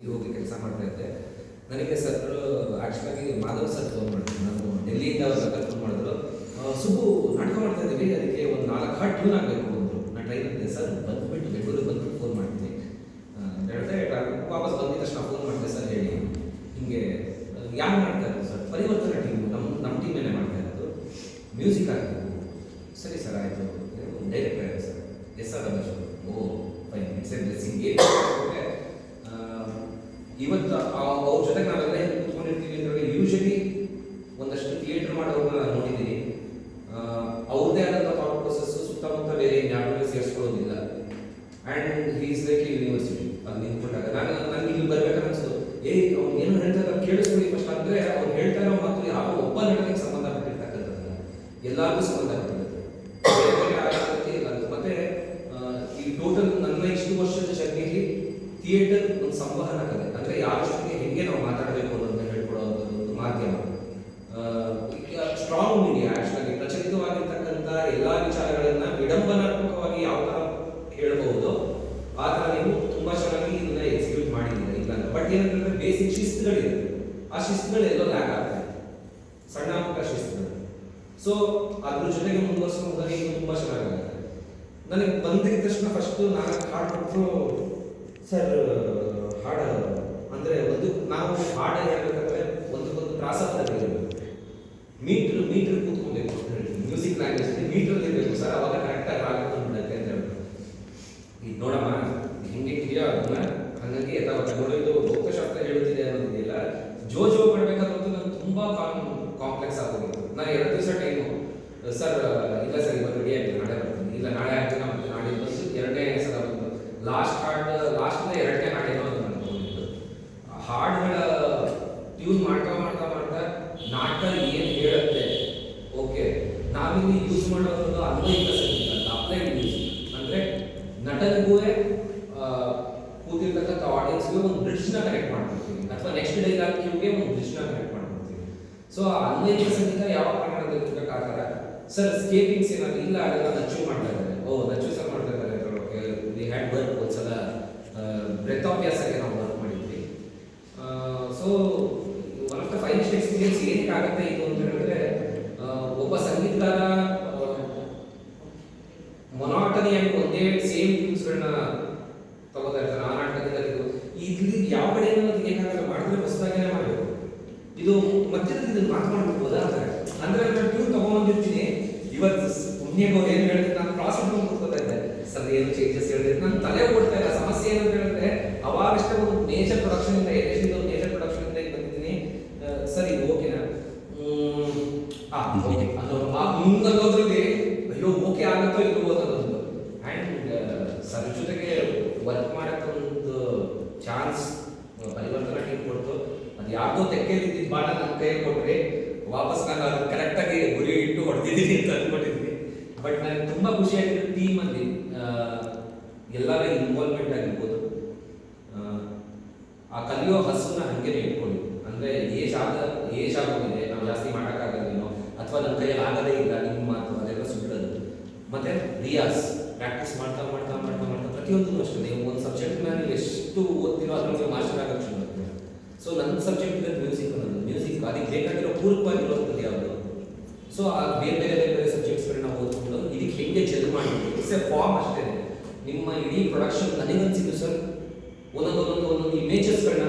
ಹೋಗಿ ಕೆಲಸ ಮಾಡ್ತಾ ಇದ್ದೆ. ನನಗೆ ಸರ್ ಆ್ಯಕ್ಚುಲಾಗಿ ಮಾಧವ್ ಸರ್ ಫೋನ್ ಮಾಡಿದ್ರು. ನಾನು ಡೆಲ್ಲಿಯಿಂದ ಅವ್ರ ಫೋನ್ ಮಾಡಿದ್ರು. ಸುಬು ಸುಬ್ಬು ನಾಟಕ ಮಾಡ್ತಾ ಇದ್ದೀವಿ. ಅದಕ್ಕೆ ಒಂದು ನಾಲ್ಕು ಹಾಡು ಟ್ಯೂನ್ ಆಗಬೇಕು ಅಂದರು. ನಾನು ಟ್ರೈನ್ ಮಾಡಿದೆ. ಸರ್ ಬಂದುಬಿಟ್ಟು ಬೆಂಗಳೂರಿಗೆ ಬಂದ್ಬಿಟ್ಟು ಫೋನ್ ಮಾಡ್ತೀನಿ. ಆ, ಅಂತ ಹೇಳಿದೆ ವಾಪಸ್ ಬಂದಿದ ತಕ್ಷಣ ಫೋನ್ ಮಾಡಿದೆ ಸರ್ ಹೇಳಿ. ಹಿಂಗೆ ಯಾರು ಮಾಡ್ತಾ ಇರೋದು ಸರ್ ಪರಿವರ್ತನ ಟೀಮ್ ನಮ್ಮ ನಮ್ಮ ಟೀಮೇನೆ ಮಾಡ್ತಾ ಇರೋದು? ಮ್ಯೂಸಿಕ್ ಆಗಬೇಕು. ಸರಿ ಸರ್ ಆಯಿತು. Director sir S R Ramesh oh fine it's a blessing ಏನು ಇವತ್ತು ಅವ್ರ ಜೊತೆಗೆ ನಾವೆಲ್ಲ ಹೆಂಗೆ ಕೂತ್ಕೊಂಡಿರ್ತೀವಿ ಅಂದ್ರೆ ಯೂಶಲಿ ಒಂದಷ್ಟು ಥಿಯೇಟರ್ ಮಾಡೋರನ್ನ ನಾನು ನೋಡಿದ್ದೀನಿ ಅವ್ರದ್ದೇ ಆದಂಥ ಥಾಟ್ ಪ್ರೊಸೆಸ್ ಸುತ್ತಮುತ್ತ ಬೇರೆ ಯಾರು ಸೇರಿಸ್ಕೊಳ್ಳೋದಿಲ್ಲ. ಆ್ಯಂಡ್ ಈಸ್ ಲೈಕ್ ಯೂನಿವರ್ಸಿಟಿ ಅಲ್ಲಿ ನಿಂತ್ಕೊಂಡಾಗ ನಾನು ನನಗೆ ಇಲ್ಲಿ ಬರ್ಬೇಕಂತ ಅನ್ಸೋದು. ಏ, ಅವ್ನು ಏನು ಹೇಳ್ತಾರೆ ಕೇಳಿಸ್ಕೊಳ್ಳಿ ಫಸ್ಟ್ ಅಂದರೆ ಅವ್ರು ಹೇಳ್ತಾ ಇರೋ ಮಾತು ಯಾವ ಒಬ್ಬ ನಟನಿಗೆ ಸಂಬಂಧಪಟ್ಟಿರ್ತಕ್ಕಂಥದ್ದಲ್ಲ ಎಲ್ಲರಿಗೂ ಸಂಬಂಧಪಟ್ಟಿರುತ್ತೆ ಮತ್ತೆ ಈ ಟೋಟಲ್ ನನ್ನ ಇಷ್ಟು ವರ್ಷದ ಜರ್ನಿಲಿ ಥಿಯೇಟರ್ ಒಂದು ಸಂವಹನ ಕಲೆ ಅಂದ್ರೆ ಯಾರ ಜೊತೆಗೆ ಹೆಂಗೆ ನಾವು ಮಾತಾಡಬೇಕು ಅನ್ನೋದನ್ನ ಹೇಳ್ಕೊಡೋ ಒಂದು ಮಾಧ್ಯಮ ಸ್ಟ್ರಾಂಗ್ ಮೀಡಿಯಾ ಆಕ್ಚುಲಿ ಪ್ರಚಲಿತವಾಗಿರ್ತಕ್ಕಂಥ ಎಲ್ಲಾ ವಿಚಾರಗಳನ್ನ ವಿಡಂಬನಾತ್ಮಕವಾಗಿ ಯಾವ ತರ ಹೇಳಬಹುದು ಆ ನೀವು ತುಂಬಾ ಚೆನ್ನಾಗಿ ಇದನ್ನ ಎಕ್ಸಿಕ್ಯೂಟ್ ಮಾಡಿದ್ದೀರಾ. ಇಲ್ಲ ಬಟ್ ಏನಂದ್ರೆ, ಬೇಸಿಕ್ ಶಿಸ್ತುಗಳಿದೆ. ಆ ಶಿಸ್ತುಗಳು ಎಲ್ಲೋ ಲ್ಯಾಕ್ ಆಗ್ತದೆ ಸಣ್ಣ ಪುಟ್ಟ ಶಿಸ್ತುಗಳು. ಸೊ ಅದ್ರ ಜೊತೆಗೆ ಮುಂದುವರ್ಸ್ಕೊಂಡು ಹೋದಾಗ ಇನ್ನೂ ತುಂಬಾ ಚೆನ್ನಾಗಾಗುತ್ತೆ ನನಗೆ ಬಂದಿದ ತಕ್ಷಣ ಫಸ್ಟ್ ನಾಲ್ಕು ಹಾಡು ಕೊಟ್ಟರು ಸರ್ ಹಾಡು ಅಂದ್ರೆ ಒಂದು, ನಾವು ಹಾಡು ಹೇಳ್ಬೇಕಂದ್ರೆ ಒಂದಕ್ಕೊಂದು ತ್ರಾಸಪ್ರತಿ ಇರಬೇಕು ಮೀಟ್ರ್ ಮೀಟ್ರ್ ಕೂತ್ಕೊಬೇಕು ಅಂತ ಹೇಳ್ತೀನಿ ಮ್ಯೂಸಿಕ್ ಲ್ಯಾಂಗ್ವೇಜ್ ಮೀಟ್ರ್ ಸರ್, ಅವಾಗ ಕರೆಕ್ಟಾಗಿ ಆಗುತ್ತೆ ಬಂದ್ಬಿಡುತ್ತೆ ಅಂತ ಹೇಳ್ಬೇಕು ಈಗ ನೋಡಮ್ಮ, ಹಿಂಗೆ ಕ್ಲಿಯರ್ ಅದನ್ನ ಹಾಗಾಗಿ ತಾವು ನೋಡು, ಇದು ಭೌತಶಾಸ್ತ್ರ ಹೇಳುತ್ತಿದೆ ಅನ್ನೋದಿದೆಯಲ್ಲ ಜೋ ಜೋ ಮಾಡ್ಬೇಕಾದ್ರೂ ನಂಗೆ ತುಂಬಾ ಕಾಂಪ್ಲೆಕ್ಸ್ ಆಗೋಗಿತ್ತು. ನಾನು ಎರಡು ದಿವಸ ಟೈಮು ಸರ್ ಇಲ್ಲ ಸರ್, ಇವತ್ತು ರೆಡಿ ಆಗಿದೆ ನಾಳೆ ಬರ್ತೀನಿ. ಇಲ್ಲ, ನಾಳೆ ಆಗ್ತೀನಿ ಮತ್ತೆ ನಾಳೆ ಬಂದು ಎರಡನೇ ಸಲ ಬಂದು ಲಾಸ್ಟ್ ಹಾಡ್ ಲಾಸ್ಟ್ ಎರಡನೇ ಹಾಡೇನೋ ಅಂತ ಅನ್ಕೊಂಡಿದ್ದು ಹಾಡುಗಳ ಟ್ಯೂನ್ ಮಾಡ್ತಾ ಮಾಡ್ತಾ ಮಾಡ್ತಾ ನಾಟಕ ಏನು ಹೇಳುತ್ತೆ? ಓಕೆ ನಾವಿಲ್ಲಿ ಯೂಸ್ ಅನ್ವಯಿಕ ಸಂಗೀತ ಅಂತ ಅಪ್ಲೈಡ್ ಮ್ಯೂಸಿಕ್ ಅಂದರೆ ನಟನಿಗೂ ಕೂತಿರ್ತಕ್ಕಂಥ ಆಡಿಯನ್ಸ್ಗೆ ಒಂದು ಬ್ರಿಡ್ಜ್ನ ಕನೆಕ್ಟ್ ಮಾಡ್ಕೊಡ್ತೀವಿ ಅಥವಾ ನೆಕ್ಸ್ಟ್ ಡೈಲಾಗ್ ಕ್ಯೂಗೆ ಒಂದು ಬ್ರಿಡ್ಜ್ನ ಕನೆಕ್ಟ್ ಮಾಡ್ಕೊಡ್ತೀವಿ ಸೊ ಅನ್ವಯಿಕ ಸಂಗೀತ ಯಾವ ಪ್ರಮಾಣದಲ್ಲಿ ಇರ್ಬೇಕಾಗ್ತದೆ ಸರ್ ಸ್ಕೇಪಿಂಗ್ಸ್ ಏನಾದ್ರು ಇಲ್ಲ, ಅದೆಲ್ಲ ನಚ್ಚು ಮಾಡ್ತಾ ಇದ್ದಾರೆ. ಓ, ನಚ್ಚು ಸರ್ ಮಾಡ್ತಾ ಇದ್ದಾರೆ ವಿ ಹ್ಯಾಡ್ ವರ್ಕ್ ಒಂದ್ಸಲ ನಾವು ವರ್ಕ್ ಮಾಡಿದ್ವಿ. So one of the finest experience ಏನಕ್ಕೆ ಆಗುತ್ತೆ ಇದು ಅಂತ ಹೇಳಿದ್ರೆ ಒಬ್ಬ ಸಂಗೀತಗಾರ ಮೊನಾಟನಿಯಾಗಿ ಒಂದೇ ಸೇಮ್ ಥಿಂಗ್ಸ್ಗಳನ್ನ ತಗೋತಾ ಇರ್ತಾರೆ? ಆ ನಾಟಕದಿಂದ ಇದು ಇಲ್ಲಿ ಯಾವ ಕಡೆ ಅನ್ನೋದು ಏನಾಗಲ್ಲ ಮಾಡಿದ್ರೆ ಹೊಸದಾಗೇನೆ ಮಾಡಬೇಕು? ಇದು ಮಧ್ಯದಿಂದ ಇದನ್ನ ಮಾತು ಅಂತಾರೆ. ಅಂದ್ರೆ ಟ್ಯೂನ್ ತಗೊಂಡಿರ್ತೀನಿ ಇವತ್ತು ಪುಣ್ಯಕ್ಕೆ ಏನು ಹೇಳಿದ್ರೆ ನಾನು ಕ್ರಾಸ್ ಮಾಡ್ಕೊಂಡು ಕೂತ್ಕೋತಾ ಇದ್ದೆ. ಸರ್, ಏನು ಚೇಂಜಸ್ ಹೇಳಿದ್ರೆ? ನನ್ನ ತಲೆ ಓಡ್ತಾ ಇಲ್ಲ. ಸಮಸ್ಯೆ ಏನಂತ ಹೇಳಿದ್ರೆ, ಅವಾಗಷ್ಟೇ ಒಂದು ನೇಚರ್ ಪ್ರೊಡಕ್ಷನ್ ಇಂದ ಎಲ್ಲಿ ಒಂದು ನೇಚರ್ ಪ್ರೊಡಕ್ಷನ್ ಇಂದ ಈಗ ಬಂದಿದ್ದೀನಿ ಆ, ಸರ್ ಇದು ಓಕೆನಾ ಹ್ಮ್, ಆ ಓಕೆ ಅದು ಆ ಮುಂದಲ್ಲೋದ್ರಲ್ಲಿ ಅಯ್ಯೋ ಓಕೆ ಇರ್ಬೋದು ಅನ್ನೋದೊಂದು ಆ್ಯಂಡ್ ಸರ್ ಜೊತೆಗೆ ವರ್ಕ್ ಮಾಡಕ್ಕೆ ಒಂದು ಚಾನ್ಸ್ ಪರಿವರ್ತನಾ ಟೀಮ್ ಕೊಡ್ತು. ಅದು ಯಾಕೋ ತೆಕ್ಕೆಲಿದ್ದಿದ್ದು ಭಾಳ ನನ್ನ ಕೈ ಕೊಟ್ರಿ ವಾಪಸ್ ನಾನು ಅದು ಕರೆಕ್ಟಾಗಿ ಗುರಿ ಇಟ್ಟು ಹೊಡೆದಿದ್ದೀನಿ ಅಂತ ಅಂದ್ಕೊಂಡಿದ್ದೀನಿ ಬಟ್ ನನಗೆ ತುಂಬ ಟೀಮ್ ಟೀಮಲ್ಲಿ ಎಲ್ಲರ ಇನ್ವಾಲ್ವ್ಮೆಂಟ್ ಆಗಿರ್ಬೋದು. ಆ, ಕಲಿಯೋ ಹಸುನ ಹಂಗೇನೆ ಇಟ್ಕೊಳ್ಳಿ ಅಂದರೆ ಏಜ್ ಆದ ಏಜ್ ಆಗೋಗಿದೆ ನಾವು ಜಾಸ್ತಿ ಮಾಡೋಕ್ಕಾಗಲ್ವೇನೋ ಅಥವಾ ನನ್ನ ಕೈಯಲ್ಲಿ ಆಗದೇ ಇಲ್ಲ ನಿಮ್ಮ ಮಾತು ಅದೆಲ್ಲ ಸುಳ್ಳದು ಮತ್ತೆ ರಿಯಾಸ್ ಪ್ರಾಕ್ಟೀಸ್ ಮಾಡ್ತಾ ಮಾಡ್ತಾ ಮಾಡ್ತಾ ಮಾಡ್ತಾ ಪ್ರತಿಯೊಂದು ಅಷ್ಟೇ. ನೀವು ಒಂದು ಸಬ್ಜೆಕ್ಟ್ ಮೇಲೆ ಎಷ್ಟು ಓದ್ತಿರೋ ಅದ್ರ ಮೇಲೆ ಮಾಸ್ಟರ್ ಆಗೋಕ್ಕೆ ಶುರು ಆಗ್ತದೆ ಸೊ ನನ್ನ ಸಬ್ಜೆಕ್ಟ್ ಇದ್ರೆ ಮ್ಯೂಸಿಕ್ ಅನ್ನೋದು. ಮ್ಯೂಸಿಕ್ ಅದಕ್ಕೆ ಬೇಕಾಗಿರೋ ಪೂರಕವಾಗಿರುವಂಥದ್ದು ಯಾವುದು? ಸೊ ಆ ಬೇರೆ ಬೇರೆ ಬೇರೆ ಬೇರೆ ಸಬ್ಜೆಕ್ಟ್ಸ್ಗಳನ್ನ ಓದ್ಕೊಂಡು ಇದಕ್ಕೆ ಹೆಂಗೆ ಜಲ್ ಮಾಡಬೇಕು ಇಟ್ಸ್ ಎ ಫಾರ್ಮ್ ಅಷ್ಟೇ. ನಿಮ್ಮ ಇಡೀ ಪ್ರೊಡಕ್ಷನ್ ನನಗನ್ಸಿದ್ದು ಸರ್ ಒಂದೊಂದೊಂದು ಒಂದೊಂದು ಇಮೇಜಸ್ಗಳನ್ನ